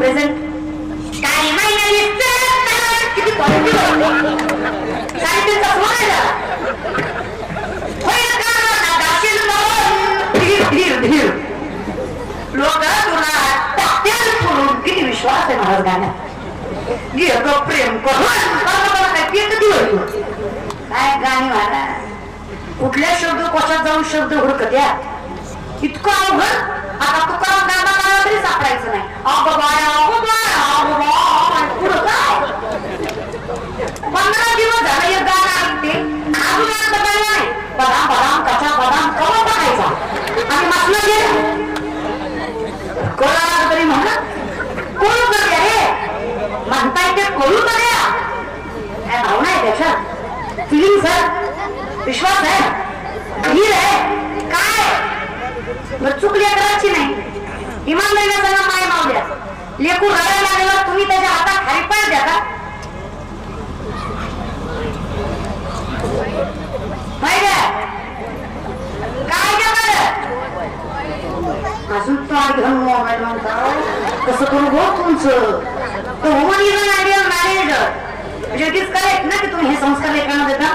Present काय महिन्याने किती क्वालिटी लोक किती विश्वास आहे महाराज गाण्यात प्रेम करून काय गाणी महाराज कुठल्या शब्द कशात जाऊन शब्द हुडकत या इतकं अवघड आता तुकाराम गाणं तरी सापडायचं नाही अ बाबा अगं बाय अगं बाय पुढं काय पंधरा दिवस झालं एक गाणं ऐकते अजून आता गाणं नाही बदाम बदाम कचा बदाम कवा बघायचा आणि मसलं गेलं कोणाला तरी म्हणा कोण करूया रे म्हणताय ते करू काय भावना आहे त्याच्यात फिलिंग सर विश्वास आहे? धीर आहे? काय? बरं चुकली करायची नाही. इमानदारीने सांगा माय मावल्या. लेकू रडायला लागल्यावर तुम्ही त्याच्या हातात खाली पाय द्या. का अजून तो आधी घेऊन मोबाईल म्हणता कसं करू गो तुमचं. तो होऊन मॅरेज म्हणजे इट इज करेक्ट ना की तुम्ही हे संस्कार लेखना देता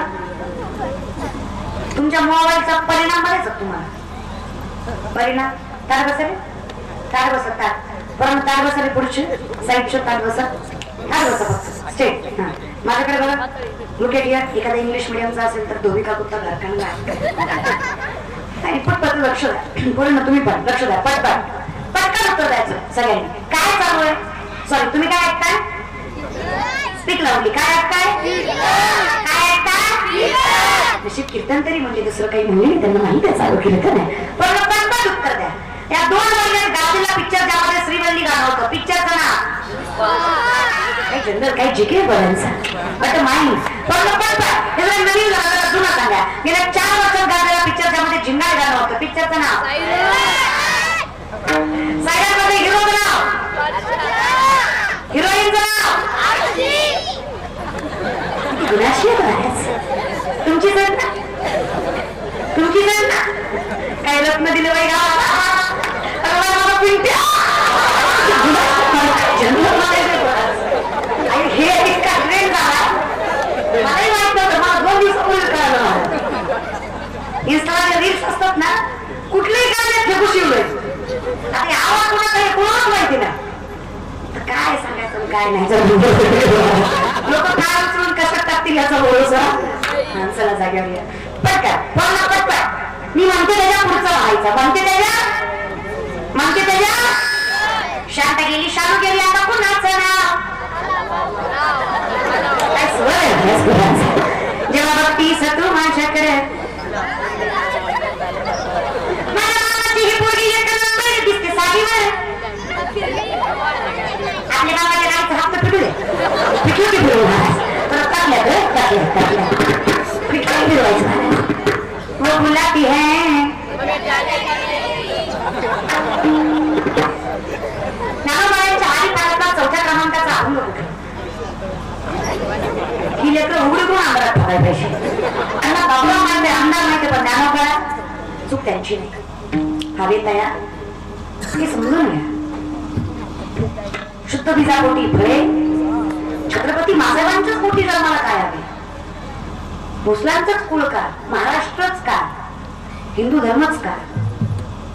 तुमच्या मोबाईलचा परिणाम बघायचा तुम्हाला? परिणाम? तार बसले तार बसत तार पण तार बसले पुढचे. साईडचे तार बसत तार बसत फक्त. स्टेट हां. माझ्याकडे बघा. लुक एट इयर एखादा इंग्लिश मिडियमचा असेल तर धोबी का कुत्ता घरकांना आणि पटपट लक्ष द्या. बोल ना तुम्ही पण. लक्ष द्या. पटपट. पटकन उत्तर द्यायचं. सगळ्यांनी. काय चालू आहे? सॉरी तुम्ही काय ऐकताय? स्पीक लावली काय ऐकताय? काय ऐकता नशीब कीर्तन तरी म्हणजे दुसरं काही म्हणले नाही त्यांना माहिती आहे चालू केलं का नाही पण मग उत्तर द्या. या दोन महिन्यात गावलेला पिक्चर ज्यामध्ये श्रीवल्ली गाणं होतं. पिक्चरचं नाव? काही जनरल काही जिके बऱ्यांचा बट माहिती पण मग पटपट. नवीन गाणं जुना सांगा गेल्या चार वर्षात गाजलेला पिक्चर ज्यामध्ये जिंगाळ गाणं होतं. पिक्चरचं नाव? सायरामध्ये हिरोचं नाव? आहे बऱ्याच. तुमची जण ना? तुमची जण ना? काय रत्न दिलं बाई गावाला? मला पिंट्या. बरंच. आणि हे इतका ट्रेन झाला मलाही नव्हतं. मला दोन दिवस मला इंस्टाला रील्स असतात ना कुठल्याही गाण्यात फेकू शिवलंय आणि आवाज कोणाचा हे कोणालाच माहिती नाही तर काय नाही लोक काय उचलून कशात टाकतील याचा भरोसा माणसाला जाग्यावर या. पटकन बोल ना मी म्हणते त्याच्या पुढचं व्हायचं. म्हणते त्याच्या म्हणते त्याच्या शांत गेली शांत गेली आता कुणाचं नाव काय स्वर जेव्हा तू माझ्याकडे माझ्या मामाची ही पोरगी एक नंबर दिसते साडीवर आपल्या बाबाच्या गाडीचा हप्ता पिटू दे टाकल्या रे टाकल्या टाकल्या फिरवायचं है। चौथ्या क्रमांकाचा ही ठेवायला पाहिजे त्यांना बाबा माहिती आमदार माहिती पण चूक त्यांची नाही हवे तया। हे समजून घ्या शुद्ध बीजापोटी फळे छत्रपती मासाहेबांच्याच पोटी जन्माला काय हवे मुस्लांचाच कुळ का महाराष्ट्रच का हिंदू धर्मच का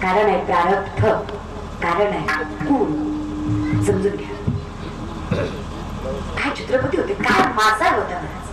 कारण आहे प्रारब्ध कारण आहे कुळ समजून घ्या. काय छत्रपती होते? काय मासाहेब होता महाराज?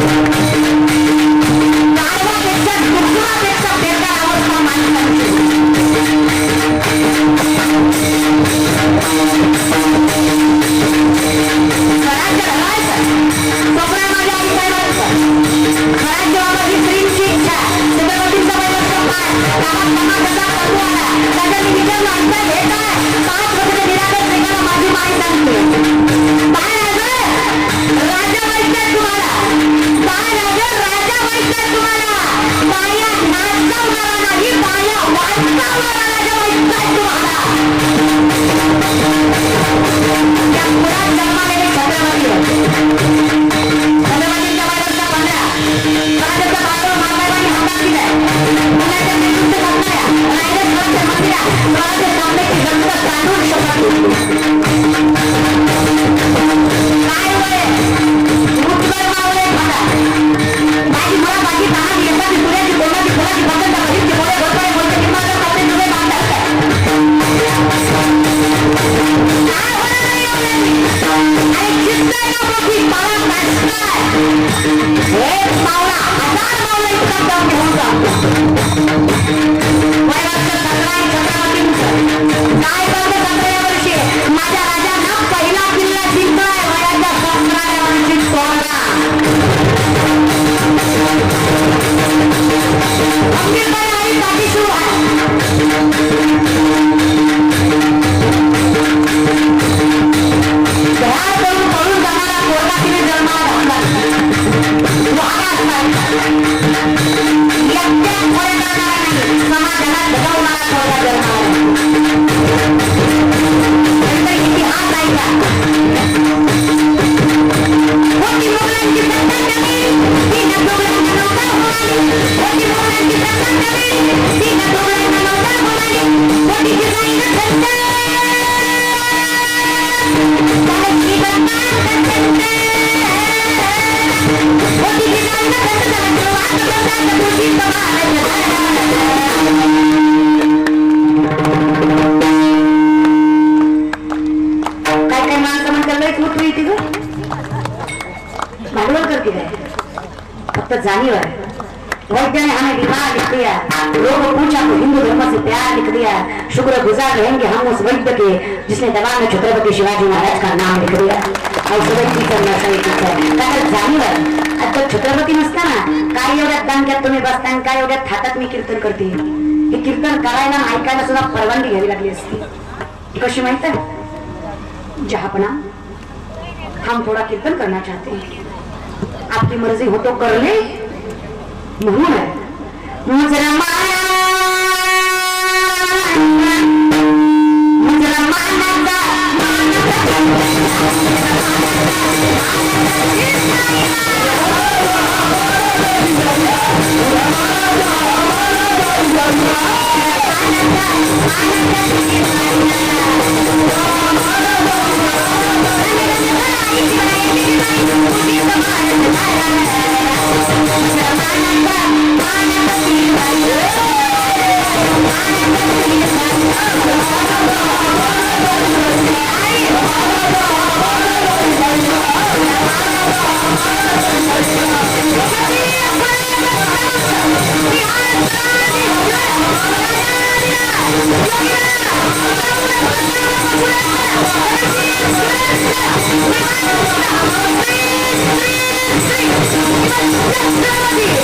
Thank you. खंबीरपणे आणि पाठीशी उभा ध्यान करून भांडवल फक्त जाणीव आहे वैद्य ने हमें बीमार लिख दिया लोगों पूछा तो हिंदू धर्म से प्यार लिख दिया शुक्र गुजार रहेंगे हम उस वैद्य के जिसने में छत्रपति शिवाजी महाराज का नाम लिख दिया. कारण जाणीव आहे आता छत्रपती नसताना काय एवढ्या दणक्यात तुम्ही बसता आणि काय एवढ्या थाटात मी कीर्तन करते? हे कीर्तन करायला ऐकायला सुद्धा परवानगी घ्यावी लागली असती. कशी माहीत आहे? जहापणा हम थोड़ा कीर्तन करना चाहते. हैं आपकी मर्जी हो तो कर ले। म्हणून Yeah.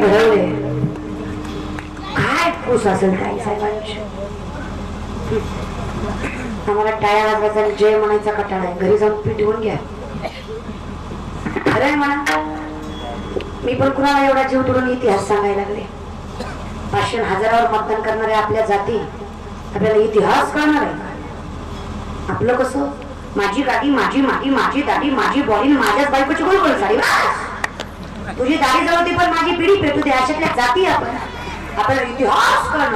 घडवले काय फूस असेल काही साहेबांची आम्हाला टाळ्या वाजवायचा आणि जय म्हणायचा कटाळा आहे घरी जाऊन पिटवून घ्या खरंय म्हणा मी पण कुणाला एवढा जीव तोडून इतिहास सांगायला लागले पाचशे हजारावर मतदान करणारे आपल्या जाती आपल्याला इतिहास कळणार आहे आपलं कसं माझी गाडी माझी मागी माझी दाढी माझी बॉडी माझ्याच बायकोची गोल गोल साडी तुझी दाढी जळवती पण माझी पिढी पेटू दे अशातल्या जाती आपण. आपल्याला इतिहास करणार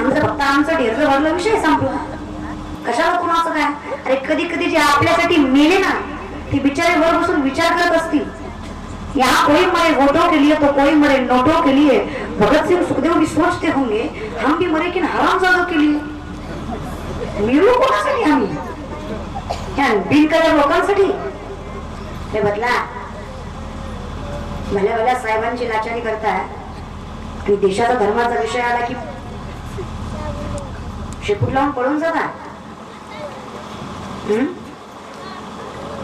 आमचं फक्त आमचं ढेरलं भरलं विषय संपला. कशाला कुणाचं काय? अरे कधी कधी जे आपल्यासाठी मेले ना ती बिचारे वर बसून विचार करत असतील. यहाँ कोई मरे वोटों के लिए तो कोई मरे नोटों के लिए भगत सिंह सुखदेव भी सोचते होंगे हम भी मरे की हराम के लिए मिळू कोणासाठी आम्ही? बिनकर लोकांसाठी? हे बदला. भल्या भल्या साहेबांची लाचारी करताय. आणि देशाचा धर्माचा विषय आला की शेपूट लावून पळून जाता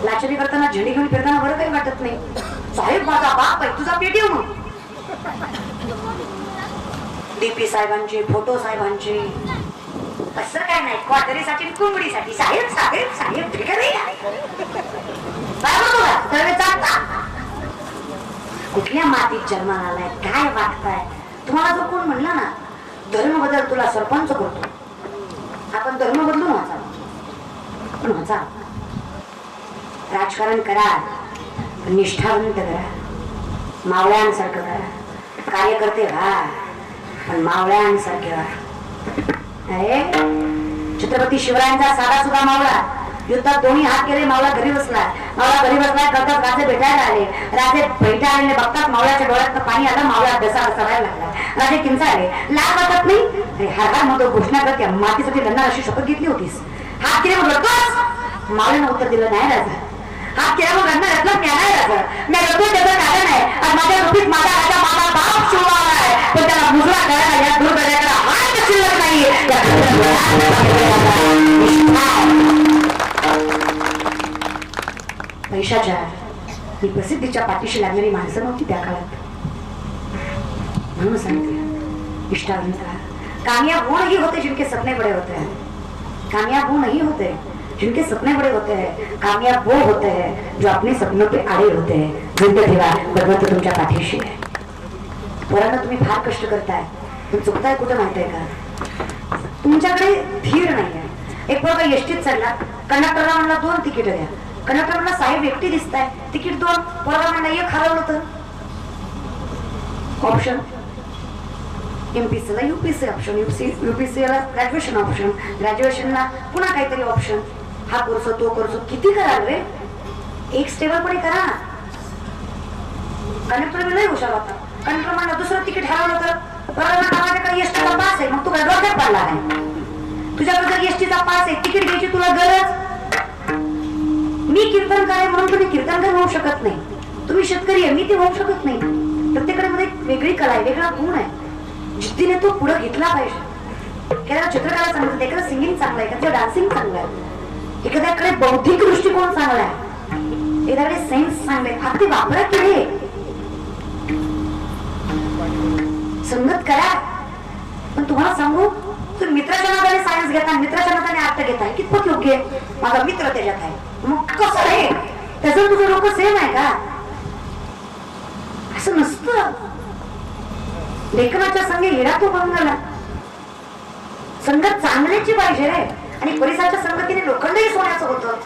लाचारी करताना झेंडी घेऊन फिरताना बरं काही वाटत नाही. साहेब माझा बाप आहे तुझा पेटीएम मग डीपी साहेबांचे फोटो साहेबांचे. असं काय नाही क्वाटरीसाठी कोंबडीसाठी. साहेब साहेब साहेब ठीक आहे बरोबर बघा, तळवे चालता. कुठल्या मातीत जन्माला आलाय काय वागताय? तुम्हाला जर कोण म्हणला ना धर्म बदल तुला सरपंच करतो. आपण धर्म बदलून वाचा पण वाचा राजकारण करा निष्ठावंत करा. मावळ्यांसारखं करा. कार्यकर्ते व्हा पण मावळ्यांसारखे व्हा. अरे छत्रपती शिवरायांचा साधा सुद्धा मावळा. युद्धात कोणी हात केले मावळा घरी बसला मावळा घरी बसला करतात राजे भेटायला आले. राजे भेटा आलेले बघतात मावळ्याच्या डोळ्यात पाणी आलं मावळा डसा सरायला लागला. राजे किंचाळले लाज वाटत नाही? अरे हर हर मधून घोषणा करते मातीसाठी लढणार अशी शपथ घेतली होतीस. हात केले मग रडतोस मावळ्यानं उत्तर दिलं नाही राजा. हात केला मग लढणार रत्न मी नाही राजा. मी रडतो त्याचं कारण आहे. आणि माझ्या रूपीत माझा राजा माझा बाप शिवला आहे. पण त्याला मुजरा करायला या दूर करायला हात शिल्लक नाही. पैशाच्या ही प्रसिद्धीच्या पाठीशी लागणारी माणसं नव्हती त्या काळात. म्हणून सांगितलं इष्टावंता कामयाब वो नहीं होते जिनके सपने बड़े होते हैं. कामयाब वो नहीं होते जिनके सपने बड़े होते हैं. कामयाब वो होते हैं जो अपने सपनों पे आड़े होते हैं. जिंद ठेवा भगवंत तुमच्या पाठीशी आहे पोरांना तुम्ही फार कष्ट करताय. तुम्ही चुकताय कुठं माहीत आहे का? तुमच्याकडे धीर नाही आहे एक पोरगा यष्टीत चढला कंडक्टरला म्हणला दोन तिकीट द्या. कंडक्टर म्हणला साहेब व्यक्ती दिसताय. तिकीट दोन. पोरगा म्हणला एक हरवलं तर ऑप्शन एमपीसीला युपीसी ऑप्शन युपी युपीसीला ग्रॅज्युएशन ऑप्शन ग्रॅज्युएशनला पुन्हा काहीतरी ऑप्शन हा कोर्स तो कोर्स किती कराल रे? एक स्टेबल पण करा. ना कंडक्टर लय हुशार होता. कंडक्टर म्हणला दुसरं तिकीट हरवलं तर बरं म्हणा माझ्याकडे एसटीचा पास आहे. मग तू काय डोक्यात पडला आहे तुझ्याकडे जर एसटीचा पास आहे तिकीट घ्यायची तुला गरज? मी कीर्तनकार आहे म्हणून तुम्ही कीर्तनकार होऊ शकत नाही. तुम्ही शेतकरी आहे मी ते होऊ शकत नाही. प्रत्येकाने मध्ये एक वेगळी कला आहे वेगळा गुण आहे. जिद्दीने तो पुढे घेतला पाहिजे. एखाद्या चित्रकला चांगलं एखादं सिंगिंग चांगलं आहे एखादं डान्सिंग चांगलं आहे. एखाद्याकडे बौद्धिक दृष्टिकोन चांगला आहे. एखाद्याकडे सेन्स चांगले आहे. वापरा की संगत करा. पण तुम्हाला सांगू तर मित्राच्या नादाने सायन्स घेताय मित्राच्या नादाने आर्ट घेताय कितपत योग्य माझा मित्र त्याच्यात आहे. मग कसं आहे? त्याच तुझं लोक सेम आहे का? असं नसत. लेखनाच्या संघ येणार तो बंगाला संघ चांगल्याची पाहिजे रे. आणि परिसराच्या संगतीने लोखंडही सोन्याचं होतं.